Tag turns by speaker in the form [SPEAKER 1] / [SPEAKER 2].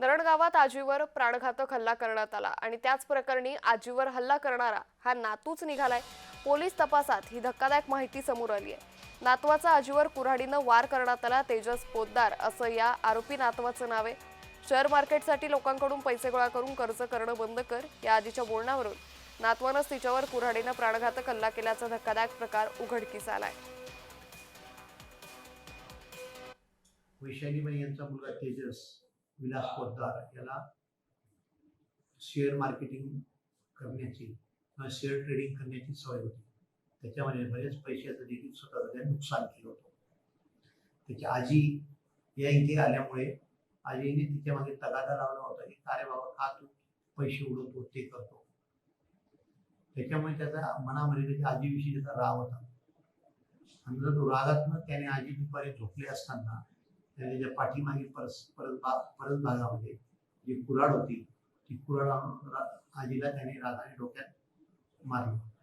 [SPEAKER 1] नरणगावात आजीवर प्राणघातक हल्ला करण्यात आला आणि त्याच प्रकरणी आजीवर हल्ला करणारा हा नातूच निघालाय. पोलीस तपासात ही धक्कादायक माहिती समोर आली आहे नातवाचा आजीवर कुऱ्हाडीनं वार करण्यात आला. तेजस पोद्दार असं या आरोपी नातवाचं नाव आहे. शेअर मार्केटसाठी लोकांकडून पैसे गोळा करून कर्ज करणं बंद कर या आजीच्या बोलण्यावरून. नातवानंच तिच्यावर कुऱ्हाडीनं प्राणघातक हल्ला केल्याचा धक्कादायक प्रकार उघडकीस आलाय.
[SPEAKER 2] वैशालीबाई यांचा मुलगा तेजस. विलास पोद्दार याला शेअर मार्केटिंग करण्याची किंवा शेअर ट्रेडिंग करण्याची सवय होती. त्याच्यामध्ये बरेच पैशाचं देखील स्वतःचं त्याने नुकसान केलं होतं. त्याची आजी या इथे आल्यामुळे आजीने तिच्यामागे तगादा लावला होता की अरे बाबा का तू पैसे उडवतो ते करतो? त्याच्यामुळे त्याचा मनामध्ये त्याच्या आजीविषयी त्याचा राग होता. आणि जर तो रागातनं त्याने आजी दुपारी झोपले असताना त्याच्या पाठीमागे परस परत परत भागामध्ये जी कुऱ्हाड होती ती कुऱ्हाड आजीला त्याने राधाने डोक्यात मारली.